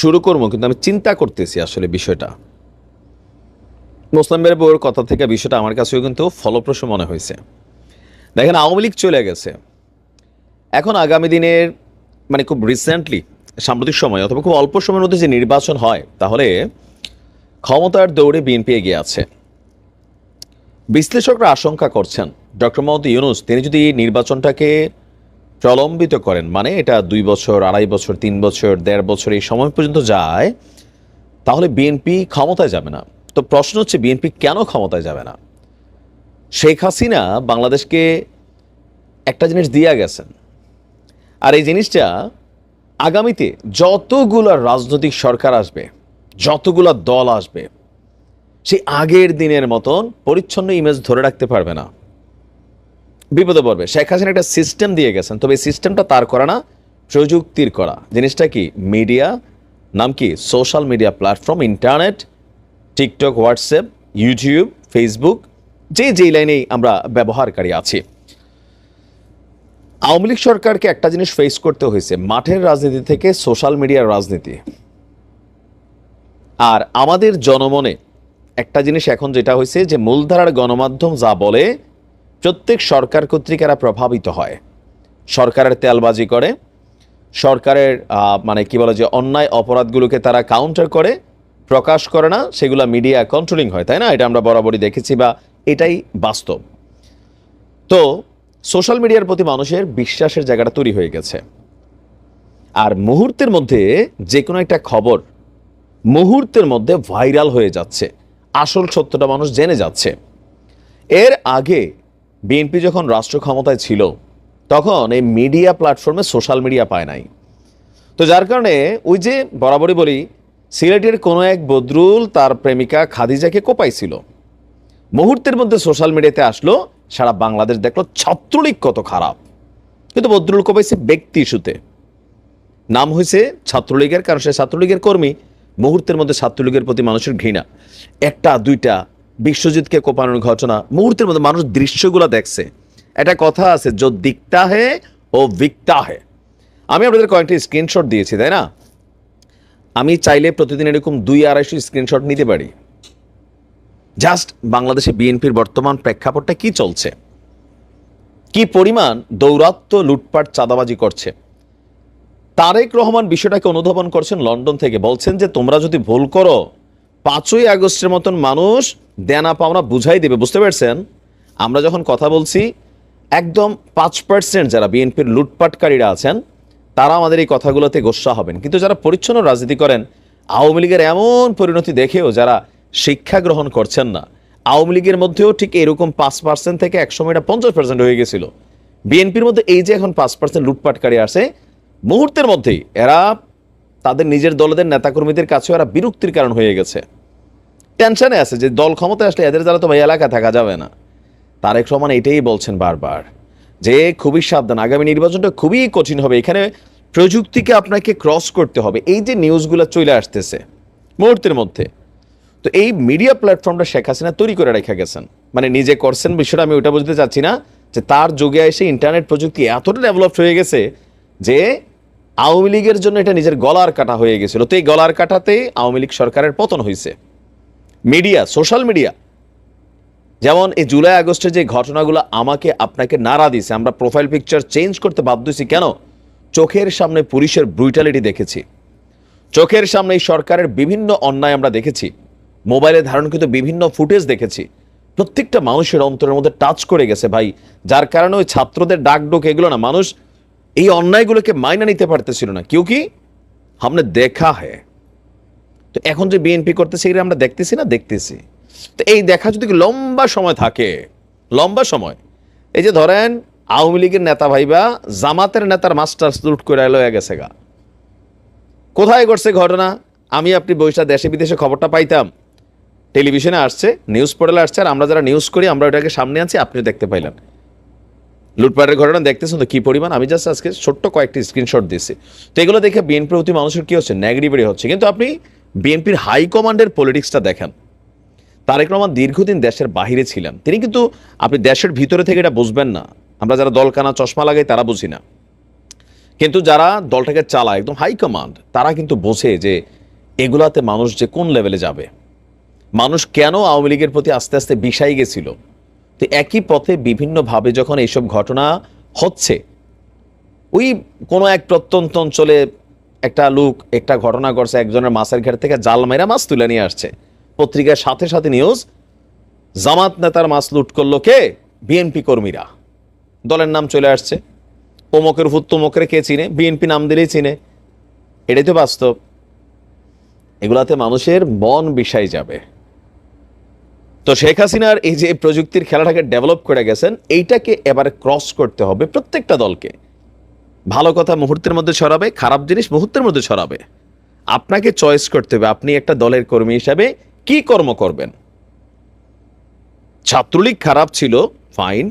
শুরু করব, কিন্তু আমি চিন্তা করতেছি আসলে বিষয়টা। মুসলিমের বউয়ের কথা থেকে বিষয়টা আমার কাছেও কিন্তু ফলপ্রসূ মনে হয়েছে। দেখেন, আওয়ামী লীগ চলে গেছে। এখন আগামী দিনের মানে খুব রিসেন্টলি সাম্প্রতিক সময়, অথবা খুব অল্প সময়ের মধ্যে যে নির্বাচন হয়, তাহলে ক্ষমতার দৌড়ে বিএনপি এগিয়ে আছে। বিশ্লেষকরা আশঙ্কা করছেন। ডক্টর মোহাম্মদ ইউনুস, তিনি যদি নির্বাচনটাকে প্রলম্বিত করেন মানে এটা দুই বছর, আড়াই বছর, তিন বছর, দেড় বছর এই সময় পর্যন্ত যায়, তাহলে বিএনপি ক্ষমতায় যাবে না। তো প্রশ্ন হচ্ছে, বিএনপি কেন ক্ষমতায় যাবে না? শেখ হাসিনা বাংলাদেশকে একটা জিনিস দিয়া গেছেন। আর এই জিনিসটা আগামীতে যতগুলো রাজনৈতিক সরকার আসবে, যতগুলো দল আসবে সেই আগের দিনের মতন পরিচ্ছন্ন ইমেজ ধরে রাখতে পারবে না। বিপদে পড়বে। শেখ হাসিনা একটা সিস্টেম দিয়ে গেছেন, তবে এই সিস্টেমটা তার করা না, প্রযুক্তির করা। জিনিসটা কি? মিডিয়া নাম কি? Social media platform internet TikTok WhatsApp YouTube Facebook যে যেই লাইনেই আমরা ব্যবহারকারী আছি। আওয়ামী লীগ সরকারকে একটা জিনিস ফেস করতে হয়েছে, মাঠের রাজনীতি থেকে সোশ্যাল মিডিয়ার রাজনীতি। আর আমাদের জনমনে একটা জিনিস এখন যেটা হয়েছে যে মূলধারার গণমাধ্যম যা বলে, প্রত্যেক সরকার কর্তৃক এরা প্রভাবিত হয়। সরকারের তেলবাজি করে, সরকারের মানে কি বলে যে অন্যায় অপরাধগুলোকে তারা কাউন্টার করে, প্রকাশ করে না, সেগুলো মিডিয়া কন্ট্রোলিং হয়, তাই না? এটা আমরা বরাবরই দেখেছি বা এটাই বাস্তব। তো সোশ্যাল মিডিয়ার প্রতি মানুষের বিশ্বাসের জায়গাটা তৈরি হয়ে গেছে। আর মুহূর্তের মধ্যে যে কোনো একটা খবর মুহূর্তের মধ্যে ভাইরাল হয়ে যাচ্ছে। আসল সত্যটা মানুষ জেনে যাচ্ছে। এর আগে বিএনপি যখন রাষ্ট্র ক্ষমতায় ছিল, তখন এই মিডিয়া প্ল্যাটফর্মে সোশ্যাল মিডিয়া পায় নাই। তো যার কারণে ওই যে বরাবরই বলি, সিলেটের কোনো এক বদরুল তার প্রেমিকা খাদিজাকে কোপাইছিল। মুহূর্তের মধ্যে সোশ্যাল মিডিয়াতে আসলো, সারা বাংলাদেশ দেখল ছাত্রলীগ কত খারাপ। কিন্তু বদরুল কোপাইছে ব্যক্তি ইস্যুতে। নাম হয়েছে ছাত্রলীগের, কারণ সে ছাত্রলীগের কর্মী। মুহূর্তের মধ্যে ছাত্রলীগের প্রতি মানুষের ঘৃণা। একটা, দুইটা বিশ্বজিৎকে কোপানোর ঘটনা। মুহূর্তের মধ্যে মানুষ দৃশ্যগুলো দেখছে। একটা কথা আছে, যো দিকটা হে, ও বিকটা হে। আমি আপনাদের কয়েকটি স্ক্রিনশট দিয়েছি, তাই না? আমি চাইলে প্রতিদিন এরকম দুই আড়াইশো স্ক্রিনশট নিতে পারি। জাস্ট বাংলাদেশে বিএনপির বর্তমান প্রেক্ষাপটটা কি চলছে? কি পরিমাণ দৌরাত্ম লুটপাট চাঁদাবাজি করছে? তারেক রহমান বিষয়টাকে অনুধাবন করছেন লন্ডন থেকে। বলছেন যে, তোমরা যদি ভুল করো, পাঁচই আগস্টের মতন মানুষ দেনা পাওনা বুঝাই দেবে। বুঝতে পারছেন? আমরা যখন কথা বলছি, একদম পাঁচ পার্সেন্ট যারা বিএনপির লুটপাটকারীরা আছেন, তারা আমাদের এই কথাগুলোতে গোস্বা হবেন। কিন্তু যারা পরিচ্ছন্ন রাজনীতি করেন, আওয়ামী লীগের এমন পরিণতি দেখেও যারা শিক্ষা গ্রহণ করছেন না, আওয়ামী লীগের মধ্যেও ঠিক এরকম পাঁচ পার্সেন্ট থেকে একসময় এটা পঞ্চাশ পার্সেন্ট হয়ে গেছিল। বিএনপির মধ্যে এই যে এখন পাঁচ পার্সেন্ট লুটপাটকারী আছে মুহূর্তের মধ্যেই এরা তাদের নিজের দলের নেতাকর্মীদের কাছেও এরা বিরক্তির কারণ হয়ে গেছে। টেনশনে আছে যে দল ক্ষমতায় আসলে এদের দ্বারা তো ভাই এলাকা থাকা যাবে না। তারেক রহমান এটাই বলছেন বারবার যে খুবই সাবধান, আগামী নির্বাচনটা খুবই কঠিন হবে। এখানে প্রযুক্তিকে আপনাকে ক্রস করতে হবে। এই যে নিউজগুলো চলে আসতেছে মুহূর্তের মধ্যে, তো এই মিডিয়া প্ল্যাটফর্মটা শেখ হাসিনা তৈরি করে রেখে গেছেন। মানে নিজে করছেন বিষয়টা আমি ওটা বুঝতে চাচ্ছি না যে তার যুগে এসে ইন্টারনেট প্রযুক্তি এতটা ডেভেলপ হয়ে গেছে যে আওয়ামী লীগের জন্য এটা নিজের গলার কাটা হয়ে গেছিল। তো এই গলার কাটাতেই আওয়ামী লীগ সরকারের পতন হয়েছে। Media, social media. যেমন এই জুলাই আগস্টে যে ঘটনাগুলো আমাকে আপনাকে নাড়া দিছে আমরা প্রোফাইল পিকচার চেঞ্জ করতে বাধ্য হয়েছি, কেন? চোখের সামনে পুলিশের ব্রুটালিটি দেখেছি। চোখের সামনে এই সরকারের বিভিন্ন অন্যায় আমরা দেখেছি। মোবাইলে ধারণকৃত বিভিন্ন ফুটেজ দেখেছি। প্রত্যেকটা মানুষের অন্তরের মধ্যে টাচ করে গেছে ভাই। যার কারণে ওই ছাত্রদের ডাক ডোক এগুলো না, মানুষ এই অন্যায়গুলোকে মাইনা নিতে পারতেছিল না। কেউ কি? আমরা দেখা হ্যাঁ তো এখন যে বিএনপি করতেছে, এগুলো আমরা দেখতেছি না? দেখতেছি। তো এই দেখা যদি লম্বা সময় থাকে, লম্বা সময়, এই যে ধরেন আওয়ামী লীগের নেতা ভাইবা জামাতের নেতার মাস্টার্স লুট করে এলো গেছে গা। কোথায় ঘটছে ঘটনা? আমি আপনি বৈশাখ দেশে বিদেশে খবরটা পাইতাম। টেলিভিশনে আসছে, নিউজ পোর্টালে আসছে, আর আমরা যারা নিউজ করি, আমরা ওটাকে সামনে আছি আপনিও দেখতে পাইলেন। লুটপাটের ঘটনা দেখতেছেন তো কি পরিমাণ? আমি জাস্ট আজকে ছোট্ট কয়েকটি স্ক্রিনশট দিয়েছি। তো এগুলো দেখে বিএনপির প্রতি মানুষের কি হচ্ছে? নেগেটিভিটি হচ্ছে। কিন্তু আপনি বিএনপির হাইকমান্ডের পলিটিক্সটা দেখেন। তারেক রহমান দীর্ঘদিন দেশের বাহিরে ছিলেন। তিনি কিন্তু আপনি দেশের ভিতরে থেকে এটা বুঝবেন না। আমরা যারা দলকানা চশমা লাগাই, তারা বুঝি না। কিন্তু যারা দলটাকে চালায়, একদম হাই কমান্ড তারা কিন্তু বোঝে যে এগুলাতে মানুষ যে কোন লেভেলে যাবে। মানুষ কেন আওয়ামী লীগের প্রতি আস্তে আস্তে বিষাই গেছিল? তো একই পথে বিভিন্নভাবে যখন এইসব ঘটনা হচ্ছে, ওই কোনো এক প্রত্যন্ত অঞ্চলে একটা লোক একটা ঘটনা ঘটছে, একজনের মাছের ঘের থেকে জাল মেরা মাছ তুলে নিয়ে আসছে। পত্রিকার সাথে সাথে নিউজ জামাত নেতার মাছ লুট করল কে? বিএনপি কর্মীরা। দলের নাম চলে আসছে। অমকের ভূত তমকের কে চিনে? বিএনপি নাম দিলেই চিনে। এটাই তো বাস্তব। এগুলাতে মানুষের মন বিষাই যাবে। তো শেখ হাসিনার এই যে প্রযুক্তির খেলাটাকে ডেভেলপ করে গেছেন, এইটাকে এবারে ক্রস করতে হবে প্রত্যেকটা দলকে। ভালো কথা মুহূর্তের মধ্যে ছড়াবে, খারাপ জিনিস মুহূর্তের মধ্যে ছড়াবে। আপনাকে চয়েস করতে হবে, আপনি একটা দলের কর্মী হিসাবে কি কর্ম করবেন? ছাত্রলীগ খারাপ ছিল ফাইন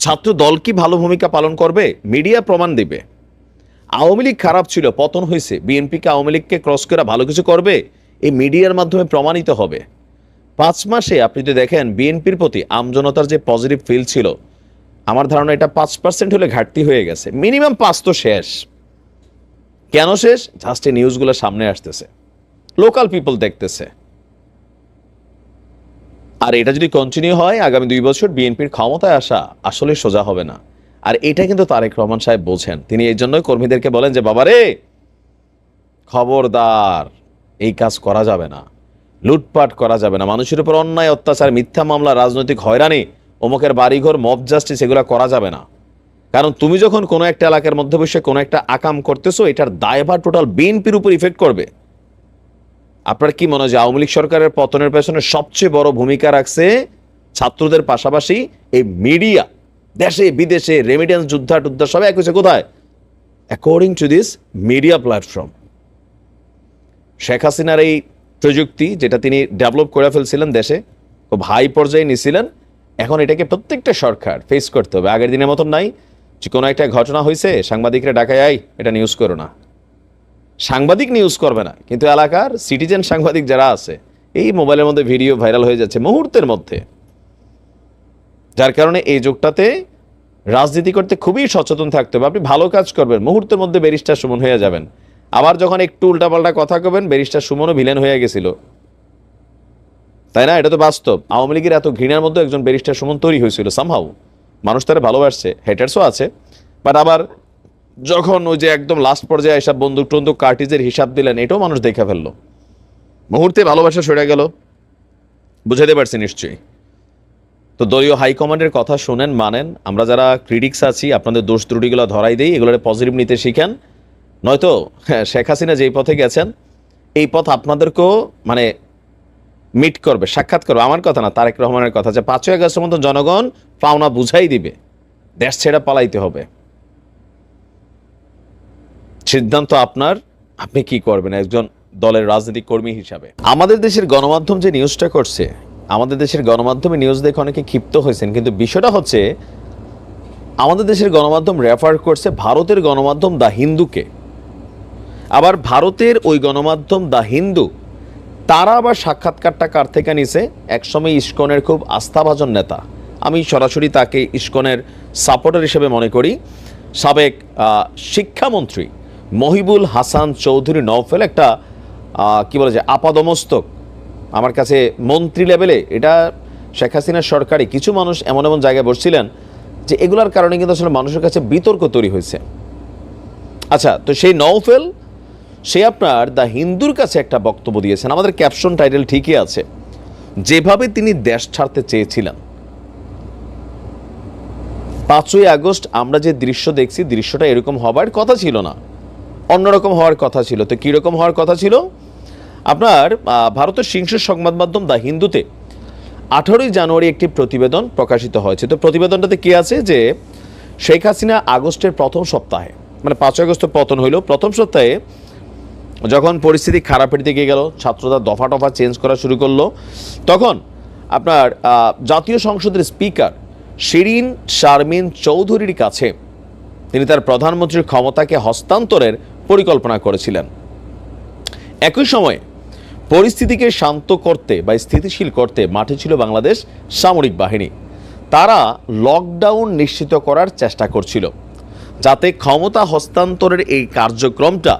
ছাত্র দল কি ভালো ভূমিকা পালন করবে? মিডিয়া প্রমাণ দিবে। আওয়ামী লীগ খারাপ ছিল, পতন হয়েছে। বিএনপিকে আওয়ামী লীগকে ক্রস করা ভালো কিছু করবে, এই মিডিয়ার মাধ্যমে প্রমাণিত হবে। পাঁচ মাসে আপনি যদি দেখেন বিএনপির প্রতি আমজনতার যে পজিটিভ ফিল ছিল, আমার ধারণা এটা পাঁচ পার্সেন্ট হলে ঘাটতি হয়ে গেছে। মিনিমাম পাঁচ তো শেষ। কেন শেষ? জাস্ট এই নিউজগুলো সামনে আসতেছে। লোকাল পিপল দেখতেছে। আর এটা যদি কন্টিনিউ হয়, আগামী দুই বছর বিএনপির ক্ষমতায় আসা আসলে সোজা হবে না। আর এটা কিন্তু তারেক রহমান সাহেব বোঝেন। তিনি এই জন্যই কর্মীদেরকে বলেন যে, বাবারে, খবরদার, এই কাজ করা যাবে না। লুটপাট করা যাবে না। মানুষের উপর অন্যায়, অত্যাচার, মিথ্যা মামলা, রাজনৈতিক হয়রানি, অমুকের বাড়িঘর, মব জাস্টিস, এগুলো করা যাবে না। কারণ তুমি যখন কোনো একটা এলাকার মধ্যে বসে কোনো একটা আকাম করতেছো, এটার দায়ভার টোটাল বিএনপির উপর ইফেক্ট করবে। আপনার কি মনে হয় যে আওয়ামী লীগ সরকারের পতনের পেছনে সবচেয়ে বড় ভূমিকা রাখছে ছাত্রদের পাশাপাশি এই মিডিয়া, দেশে, বিদেশে রেমিডেন্স যুদ্ধা টুদ্ধা সবাই এক হয়েছে কোথায়? According to this media platform Sheikh হাসিনার এই প্রযুক্তি যেটা তিনি ডেভেলপ করে ফেলছিলেন দেশে, খুব হাই পর্যায়ে নিছিলেন। এখন এটাকে প্রত্যেকটা সরকার ফেস করতে হবে। আগের দিনের মতন নাই। যে কোনো একটা ঘটনা হয়েছে সাংবাদিকরা ডাকায় আই এটা নিউজ করো না। সাংবাদিক নিউজ করবে না, কিন্তু এলাকার সিটিজেন সাংবাদিক যারা আছে, এই মোবাইলের মধ্যে ভিডিও ভাইরাল হয়ে যাচ্ছে মুহূর্তের মধ্যে। যার কারণে এই যুগটাতে রাজনীতি করতে খুবই সচেতন থাকতে হবে। আপনি ভালো কাজ করবেন, মুহূর্তের মধ্যে ব্যারিস্টার সুমন হয়ে যাবেন। আবার যখন একটু উল্টাপাল্টা কথা কবেন, ব্যারিস্টার সুমনও ভিলেন হয়ে গেছিল। তাই না? এটা তো বাস্তব। আওয়ামী লীগের এত ঘৃণার মধ্যে একজন ব্যারিস্টার সুমন তৈরি হয়েছিল সামহাউ মানুষ তারা ভালোবাসছে হেটার্সও আছে। বাট আবার যখন ওই যে একদম লাস্ট পর্যায়ে এসব বন্দুক টন্দুক কার্টিজের হিসাব দিলেন, এটাও মানুষ দেখে ফেলল। মুহূর্তে ভালোবাসা সরে গেল। বুঝাতে পারছি নিশ্চয়ই। তো দলীয় হাইকমান্ডের কথা শোনেন, মানেন। আমরা যারা ক্রিটিক্স আছি, আপনাদের দোষ ত্রুটিগুলো ধরাই দিই, এগুলোর পজিটিভ নিতে শিখেন। নয়তো হ্যাঁ, শেখ হাসিনা যেই পথে গেছেন এই পথ আপনাদেরকেও মানে মিট করবে সাক্ষাৎ করবে। আমার কথা না তারেক রহমানের কথা যে পাঁচই আগস্টের মতো জনগণ পাওনা বুঝাই দিবে দেশ ছেড়ে পালাইতে হবে। সিদ্ধান্ত আপনার আপনি কি করবেন একজন দলের রাজনৈতিক কর্মী হিসাবে? আমাদের দেশের গণমাধ্যম যে নিউজটা করছে আমাদের দেশের গণমাধ্যমে নিউজ দেখে অনেকে ক্ষিপ্ত হয়েছেন কিন্তু বিষয়টা হচ্ছে আমাদের দেশের গণমাধ্যম রেফার করছে ভারতের গণমাধ্যম দ্য হিন্দুকে। আবার ভারতের ওই গণমাধ্যম দ্য হিন্দু, তারা আবার সাক্ষাৎকারটা কার থেকে নিছে? একসময় ইস্কনের খুব আস্থাভাজন নেতা। আমি সরাসরি তাকে ইস্কনের সাপোর্টার হিসেবে মনে করি। সাবেক শিক্ষামন্ত্রী মহিবুল হাসান চৌধুরী নওফেল একটা কি বলে যে, আপাদমস্তক। আমার কাছে মন্ত্রী লেভেলে এটা শেখ হাসিনার সরকারি কিছু মানুষ এমন এমন জায়গায় বসছিলেন যে এগুলার কারণে কিন্তু আসলে মানুষের কাছে বিতর্ক তৈরি হয়েছে। আচ্ছা তো সেই নওফেল সে আপনার দ্য হিন্দুর কাছে একটা বক্তব্য দিয়েছেন। আমাদের ক্যাপশন টাইটেল ঠিকই আছে। যেভাবে তিনি দেশ ছাড়তে চেয়েছিলেন। পাঁচই আগস্ট আমরা যে দৃশ্য দেখছি, দৃশ্যটা এরকম হবার কথা ছিল না। অন্যরকম হওয়ার কথা ছিল। তো কীরকম হওয়ার কথা ছিল? আপনার ভারতের শীর্ষ সংবাদ মাধ্যম দ্য হিন্দুতে আঠারোই জানুয়ারি একটি প্রতিবেদন প্রকাশিত হয়েছে। তো প্রতিবেদনটাতে কি আছে যে, শেখ হাসিনা আগস্টের প্রথম সপ্তাহে মানে পাঁচই আগস্ট পতন হইল। প্রথম সপ্তাহে যখন পরিস্থিতি খারাপের দিকে গেল ছাত্ররা দফা টফা চেঞ্জ করা শুরু করল, তখন আপনার জাতীয় সংসদের স্পিকার শিরিন শারমিন চৌধুরীর কাছে তিনি তার প্রধানমন্ত্রীর ক্ষমতাকে হস্তান্তরের পরিকল্পনা করেছিলেন। একই সময়ে পরিস্থিতিকে শান্ত করতে বা স্থিতিশীল করতে মাঠে ছিল বাংলাদেশ সামরিক বাহিনী। তারা লকডাউন নিশ্চিত করার চেষ্টা করছিল, যাতে ক্ষমতা হস্তান্তরের এই কার্যক্রমটা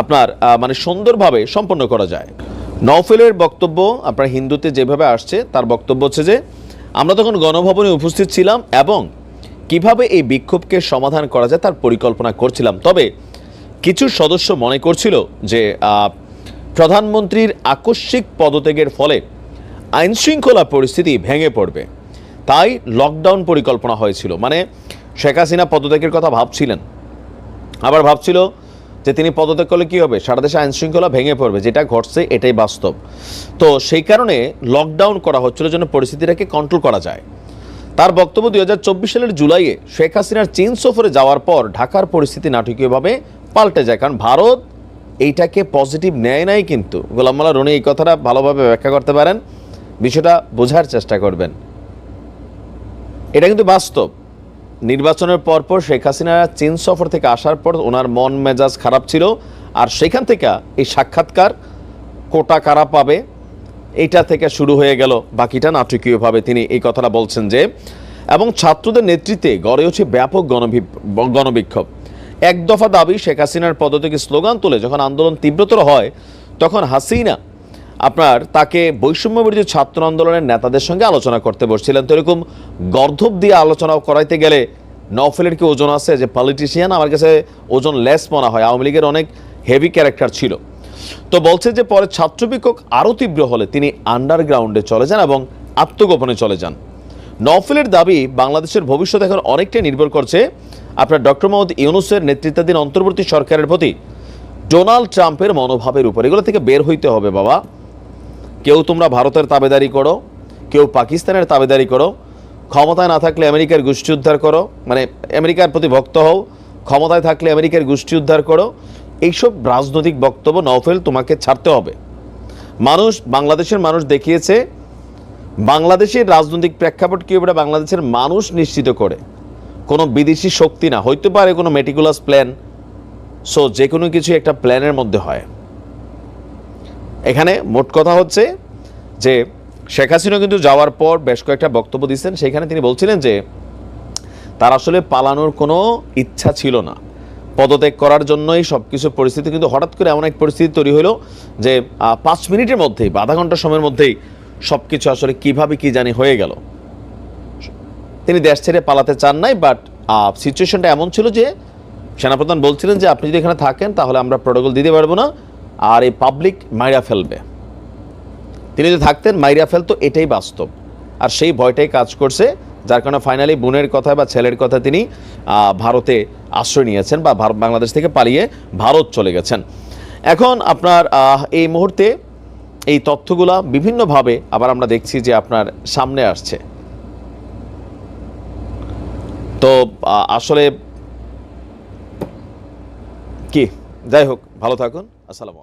আপনার মানে সুন্দরভাবে সম্পন্ন করা যায়। নওফেলের বক্তব্য আপনার হিন্দুতে যেভাবে আসছে, তার বক্তব্য হচ্ছে যে, আমরা তখন গণভবনে উপস্থিত ছিলাম এবং কীভাবে এই বিক্ষোভকে সমাধান করা যায় তার পরিকল্পনা করছিলাম। তবে কিছু সদস্য মনে করছিল যে প্রধানমন্ত্রীর আকস্মিক পদত্যাগের ফলে আইনশৃঙ্খলা পরিস্থিতি ভেঙে পড়বে। তাই লকডাউন পরিকল্পনা হয়েছিল। মানে শেখ হাসিনা পদত্যাগের কথা ভাবছিলেন। আবার ভাবছিল যে তিনি পদত্যাগ করলে কী হবে? সারা দেশে আইনশৃঙ্খলা ভেঙে পড়বে, যেটা ঘটছে এটাই বাস্তব। তো সেই কারণে লকডাউন করা হচ্ছিল যেন পরিস্থিতিটাকে কন্ট্রোল করা যায়। তার বক্তব্য দুই হাজার চব্বিশ সালের জুলাইয়ে শেখ হাসিনার চীন সফরে যাওয়ার পর ঢাকার পরিস্থিতি নাটকীয়ভাবে পাল্টে যায়। কারণ ভারত এইটাকে পজিটিভ নেয় নাই কিন্তু। গোলাম মাল্লা রনি এই কথাটা ভালোভাবে ব্যাখ্যা করতে পারেন। বিষয়টা বোঝার চেষ্টা করবেন। এটা কিন্তু বাস্তব। নির্বাচনের পরপর শেখ হাসিনা চীন সফর থেকে আসার পর ওনার মন মেজাজ খারাপ ছিল। আর সেখান থেকে এই সাক্ষাৎকার কোটা কারা পাবে, এটা থেকে শুরু হয়ে গেল। বাকিটা নাটকীয়ভাবে তিনি এই কথাটা বলছেন যে, এবং ছাত্রদের নেতৃত্বে গড়ে ওঠে ব্যাপক গণবি- গণবিক্ষোভ। এক দফা দাবি শেখ হাসিনার পদত্যাগে স্লোগান তুলে যখন আন্দোলন তীব্রতর হয়, তখন হাসিনা আপনার তাকে বৈষম্য বিরোধী ছাত্র আন্দোলনের নেতাদের সঙ্গে আলোচনা করতে বসছিলেন। তো এরকম গর্ধব দিয়ে আলোচনা করাইতে গেলে নফেলের কি ওজন আছে? যে পলিটিশিয়ান আমার কাছে ওজন লেস মনে হয়। আওয়ামী লীগের অনেক হেভি ক্যারেক্টার ছিল। তো বলছে যে পরে ছাত্র বিক্ষোভ আরও তীব্র হলে তিনি আন্ডারগ্রাউন্ডে চলে যান এবং আত্মগোপনে চলে যান। নফেলের দাবি, বাংলাদেশের ভবিষ্যৎ এখন অনেকটাই নির্ভর করছে আপনার ডক্টর মোহাম্মদ ইউনুসের নেতৃত্বাধীন অন্তর্বর্তী সরকারের প্রতি। ডোনাল্ড ট্রাম্পের মনোভাবের উপর এগুলো থেকে বের হইতে হবে বাবা। কেউ তোমরা ভারতের তাবেদারি করো, কেউ পাকিস্তানের তাবেদারি করো, ক্ষমতায় না থাকলে আমেরিকার গোষ্ঠী উদ্ধার করো মানে আমেরিকার প্রতি ভক্ত হও, ক্ষমতায় থাকলে আমেরিকার গোষ্ঠী উদ্ধার করো, এইসব রাজনৈতিক বক্তব্য নওফেল তোমাকে ছাড়তে হবে। মানুষ, বাংলাদেশের মানুষ দেখিয়েছে, বাংলাদেশের রাজনৈতিক প্রেক্ষাপট কী এটা বাংলাদেশের মানুষ নিশ্চিত করে। কোনো বিদেশি শক্তি না, হইতে পারে কোনো মেটিকুলাস প্ল্যান সো যে কোনো কিছু একটা প্ল্যানের মধ্যে হয়। এখানে মোট কথা হচ্ছে যে শেখ হাসিনা কিন্তু যাওয়ার পর বেশ কয়েকটা বক্তব্য দিচ্ছেন সেখানে তিনি বলছিলেন যে তার আসলে পালানোর কোনো ইচ্ছা ছিল না। পদত্যাগ করার জন্যই সব কিছু পরিস্থিতি কিন্তু হঠাৎ করে এমন এক পরিস্থিতি তৈরি হলো যে পাঁচ মিনিটের মধ্যেই বা আধা ঘণ্টা সময়ের মধ্যেই সব কিছু আসলে কীভাবে কি জানি হয়ে গেল। তিনি দেশ ছেড়ে পালাতে চান নাই বাট সিচুয়েশনটা এমন ছিল যে সেনাপ্রধান বলছিলেন যে, আপনি যদি এখানে থাকেন তাহলে আমরা প্রোটোকল দিতে পারব না। আর এই পাবলিক মাইরা ফেলবে। তিনি যদি থাকতেন, মাইরা ফেলতো, এটাই বাস্তব। আর সেই ভয়টাই কাজ করছে, যার কারণে ফাইনালি বোনের কথা বা ছেলের কথা তিনি ভারতে আশ্রয় নিয়েছেন বা ভারত বাংলাদেশ থেকে পালিয়ে ভারত চলে গেছেন। এখন আপনার এই মুহূর্তে এই তথ্যগুলা বিভিন্নভাবে আবার আমরা দেখছি যে আপনার সামনে আসছে। তো আসলে কি? যাই হোক, ভালো থাকুন। আসসালামু